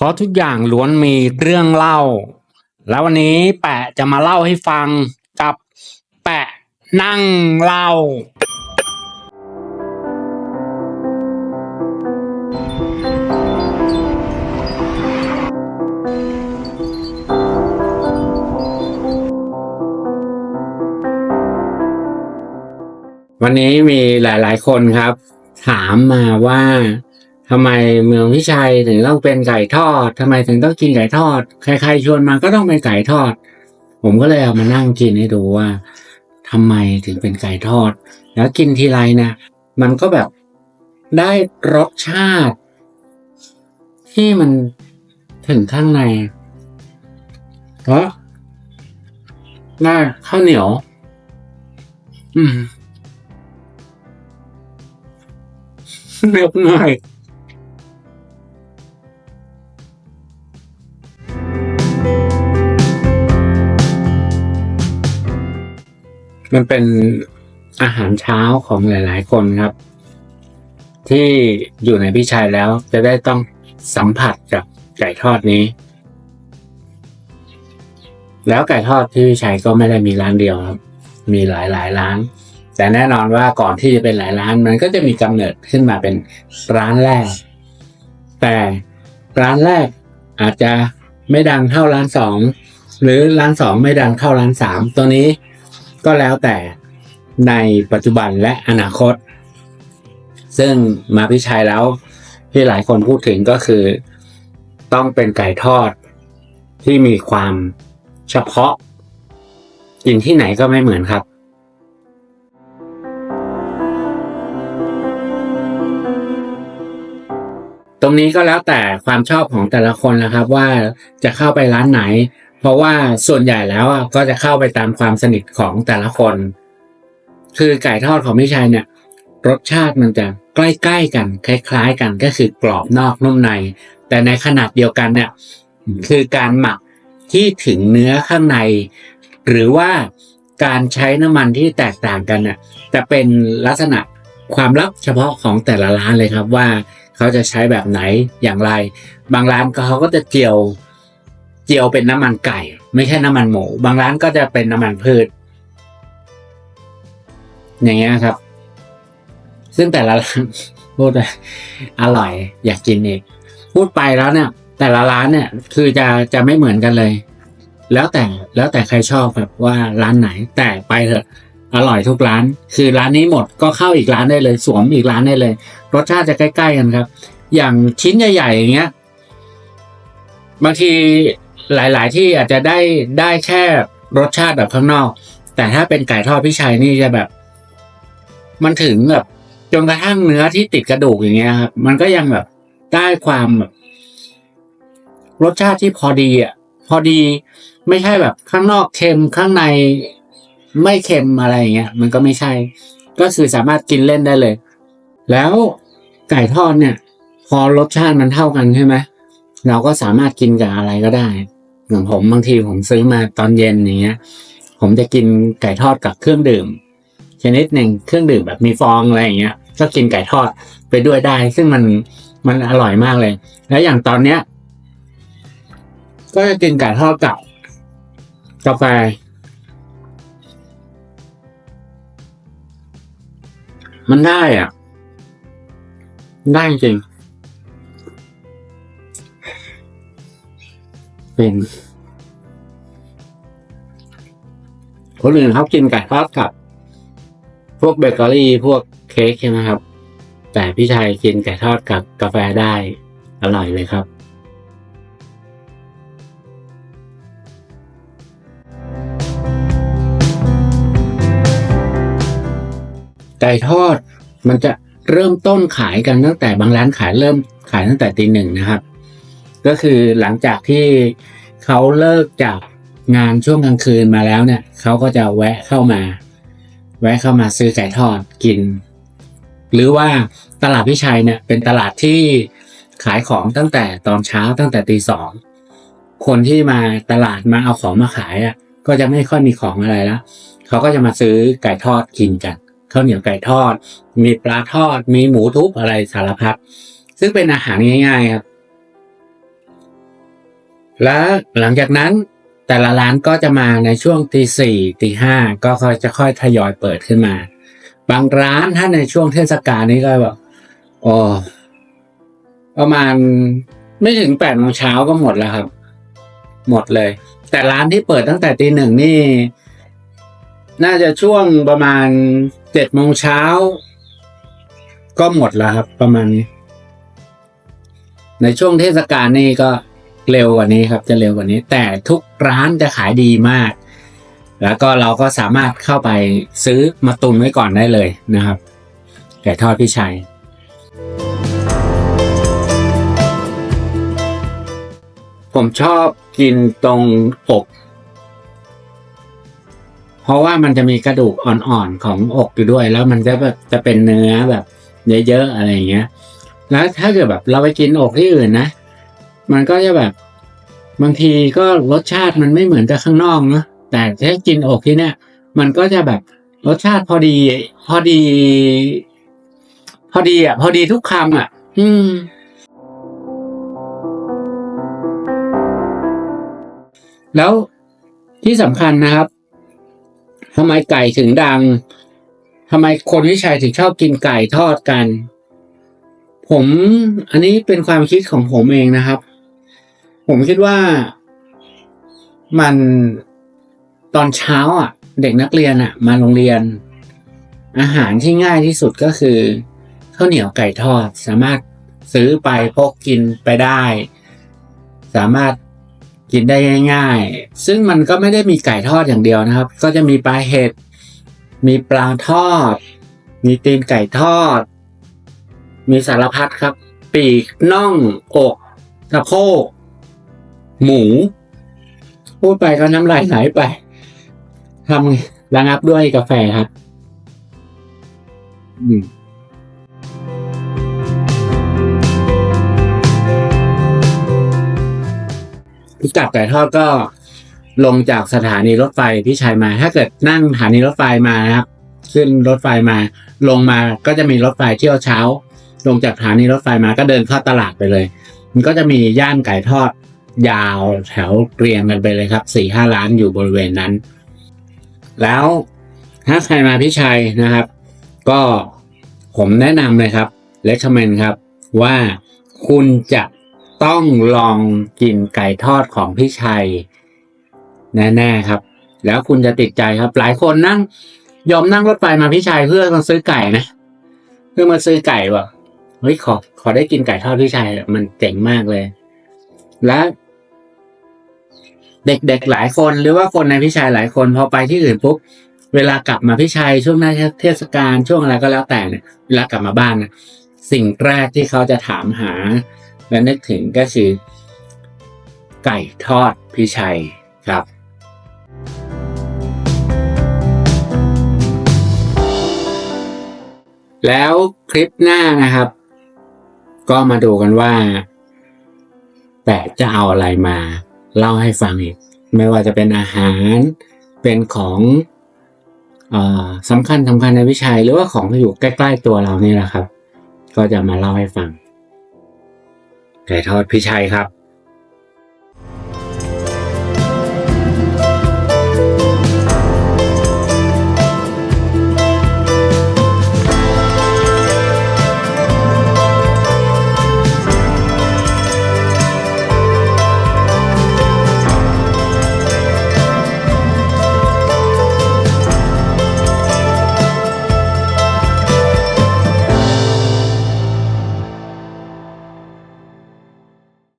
เพราะทุกอย่างล้วนมีเรื่องเล่า แล้ววันนี้แปะจะมาเล่าให้ฟังกับแปะนั่งเล่า วันนี้มีหลาย ๆ คนครับ ถามมาว่า ทำไมเมืองพิชัยถึงต้องเป็นไก่ทอดทำไมถึงต้องกินไก่ทอด ใครๆชวนมาก็ต้องเป็นไก่ทอด ผมก็เลยเอามานั่งกินให้ดูว่าทำไมถึงเป็นไก่ทอด แล้วกินทีไรเนี่ยมันก็แบบได้รสชาติ ที่มันถึงข้างในเพราะได้ข้าวเหนียว อืมเรียบง่าย มันเป็นอาหารเช้าของหลาย ๆ คนครับ ที่อยู่ในพิชัยแล้วจะได้ต้องสัมผัสกับไก่ทอดนี้ แล้วไก่ทอดที่พิชัยก็ไม่ได้มีร้านเดียวครับ มีหลายหลายๆร้าน แต่แน่นอนว่าก่อนที่จะเป็นหลายร้าน มันก็จะมีกำเนิดขึ้นมาเป็นร้านแรก แต่ร้านแรกอาจจะไม่ดังเท่าร้านสองหรือร้านสองไม่ดังเท่าร้านสามตัวนี้ ก็แล้วแต่ในปัจจุบันและอนาคต ซึ่งมาพิชัยแล้วที่หลายคนพูดถึงก็คือ ต้องเป็นไก่ทอดที่มีความเฉพาะกินที่ไหนก็ไม่เหมือนครับตรงนี้ก็แล้วแต่ความชอบของแต่ละคนนะครับ ว่าจะเข้าไปร้านไหน เพราะว่าส่วนใหญ่แล้วอะก็จะเข้าไปตามความสนิทของแต่ละคน คือไก่ทอดของพี่ชัยเนี่ย รสชาติมันจะใกล้ๆกัน คล้ายๆ กันก็คือกรอบนอกนุ่มใน แต่ในขนาดเดียวกันเนี่ยคือการหมักที่ถึงเนื้อข้างใน หรือว่าการใช้น้ำมันที่แตกต่างกันน่ะจะเป็นลักษณะความลับเฉพาะของแต่ละร้านเลยครับว่าเขาจะใช้แบบไหนอย่างไร บางร้านเขาก็จะเจียว เจียวเป็นน้ำมันไก่ ไม่ใช่น้ำมันหมู บางร้านก็จะเป็นน้ำมันพืช อย่างเงี้ยครับ ซึ่งแต่ละร้านพูดอร่อย อยากกินอีกพูดไปแล้วเนี่ย แต่ละร้านเนี่ย คือจะจะไม่เหมือนกันเลย แล้วแต่แล้วแต่ใครชอบแบบว่าร้านไหน แต่ไปเถอะอร่อยทุกร้าน คือร้านนี้หมดก็เข้าอีกร้านได้เลย สวมอีกร้านได้เลย รสชาติจะใกล้ ๆ กันครับ อย่างชิ้นใหญ่ๆอย่างเงี้ย บางที หลาย ๆ ที่อาจจะได้ได้แค่รสชาติแบบข้างนอก แต่ถ้าเป็นไก่ทอดพี่ชัยนี่จะแบบ มันถึงแบบจนกระทั่งเนื้อที่ติดกระดูกอย่างเงี้ยครับ มันก็ยังแบบได้ความแบบรสชาติที่พอดีอะ พอดีไม่ใช่แบบข้างนอกเค็มข้างในไม่เค็มอะไรอย่างเงี้ย มันก็ไม่ใช่ ก็คือสามารถกินเล่นได้เลย แล้วไก่ทอดเนี่ย พอรสชาติมันเท่ากันใช่ไหมเราก็สามารถกินกับอะไรก็ได้ อย่างผมบางทีผมซื้อมาตอนเย็นอย่างเงี้ย ผมจะกินไก่ทอดกับเครื่องดื่ม ชนิดหนึ่งเครื่องดื่มแบบมีฟองอะไรอย่างเงี้ย ก็กินไก่ทอดไปด้วยได้ ซึ่งมันมันอร่อยมากเลย แล้วอย่างตอนเนี้ย ก็จะกินไก่ทอดกับกาแฟมันได้อะ ได้จริง เป็นคนอื่นเขากินไก่ทอดกับ พวกเบเกอรี่พวกเค้กใช่ไหมครับ แต่พี่ชายกินไก่ทอดกับกาแฟได้อร่อยเลยครับไก่ทอดมันจะเริ่มต้นขายกันตั้งแต่บางร้านขายเริ่มขายตั้งแต่ตีหนึ่งนะครับ ก็คือหลังจากที่เขาเลิกจากงานช่วงกลางคืนมาแล้วเนี่ยเขาก็จะแวะเข้ามา แวะเข้ามาซื้อไก่ทอดกิน หรือว่าตลาดพิชัยเนี่ยเป็นตลาดที่ขายของตั้งแต่ตอนเช้าตั้งแต่ตีสองคนที่มาตลาดมาเอาของมาขายอะ ก็จะไม่ค่อยมีของอะไรแล้วเขาก็จะมาซื้อไก่ทอดกินกันข้าวเหนียวไก่ทอด มีปลาทอด มีหมูทุบอะไรสารพัดซึ่งเป็นอาหารง่ายๆครับ และหลังจากนั้นแต่ละร้านก็จะมาในช่วงตีสี่ตีห้าก็ค่อยจะค่อยทยอยเปิดขึ้นมา บางร้านถ้าในช่วงเทศกาลนี้ก็แบบโอ้ประมาณไม่ถึงแปดโมงเช้าก็หมดแล้วครับ หมดเลย แต่ร้านที่เปิดตั้งแต่ตีหนึ่งนี่ น่าจะช่วงประมาณเจ็ดโมงเช้าก็หมดแล้วครับ ประมาณนี้ ในช่วงเทศกาลนี่ก็ เร็วกว่านี้ครับจะเร็วกว่านี้ แต่ทุกร้านจะขายดีมาก แล้วก็เราก็สามารถเข้าไปซื้อมาตุนไว้ก่อนได้เลยนะครับไก่ทอดพี่ชัยผมชอบกินตรงอก เพราะว่ามันจะมีกระดูกอ่อนๆของอกอยู่ด้วย แล้วมันจะแบบจะเป็นเนื้อแบบ เยอะๆอะไรอย่างเงี้ย แล้วถ้าเกิดแบบเราไปกินอกที่อื่นนะ มันก็จะแบบ บางทีก็รสชาติมันไม่เหมือนกับข้างนอกนะแต่ถ้ากินอกที่เนี่ย มันก็จะแบบรสชาติพอดี พอดี พอดีอะ พอดีทุกคำอะ อืมแล้วที่สำคัญนะครับทำไมไก่ถึงดังทำไมคนวิชัยถึงชอบกินไก่ทอดกัน ผมอันนี้เป็นความคิดของผมเองนะครับ ผมคิดว่ามันตอนเช้าอะ เด็กนักเรียนอะ มาโรงเรียน อาหารที่ง่ายที่สุดก็คือข้าวเหนียวไก่ทอด สามารถซื้อไปพกกินไปได้ สามารถกินได้ง่าย ๆ ซึ่งมันก็ไม่ได้มีไก่ทอดอย่างเดียวนะครับ ก็จะมีปลาเห็ด มีปลาทอด มีตีนไก่ทอด มีสารพัดครับ ปีกน่องอกสะโพก หมู พูดไปก็น้ำลายไหลไปทำระงับด้วยกาแฟครับ อืมพิกัดไก่ทอดก็ลงจากสถานีรถไฟพี่ชัยมา ถ้าเกิดนั่งสถานีรถไฟมานะครับ ขึ้นรถไฟมา ลงมาก็จะมีรถไฟเที่ยวเช้า ลงจากสถานีรถไฟมาก็เดินเข้าตลาดไปเลย มันก็จะมีย่านไก่ทอด ยาวแถวเรียงกันไปเลยครับสี่ห้าร้านอยู่บริเวณนั้น แล้วถ้าใครมาพี่ชัยนะครับ ก็ผมแนะนำเลยครับเลคคอมเมนครับว่าคุณจะต้องลองกินไก่ทอดของพี่ชัย แน่ๆครับ แล้วคุณจะติดใจครับ หลายคนนั่ง ยอมนั่งรถไฟมาพี่ชัยเพื่อมาซื้อไก่นะเพื่อมาซื้อไก่แบบเฮ้ยขอขอได้กินไก่ทอดพี่ชัยมันเจ๋งมากเลย และ เด็กๆหลายคนหรือว่าคนในพี่ชัยหลายคนพอไปที่อื่นปุ๊บเวลากลับมาพี่ชัยช่วงหน้าเทศกาลช่วงอะไรก็แล้วแต่เนี่ยเวลากลับมาบ้านนะสิ่งแรกที่เขาจะถามหา และนึกถึงก็คือ ไก่ทอดพี่ชัยครับ แล้วคลิปหน้านะครับ ก็มาดูกันว่า แต่จะเอาอะไรมา เล่าให้ฟังอีก ไม่ว่าจะเป็นอาหารเป็นของอสำคัญสำคัญในวิชัยหรือว่าของที่อยู่ใกล้ ๆ ตัวเรานี่แหละครับ ก็จะมาเล่าให้ฟังไก่ทอดพี่ชัยครับ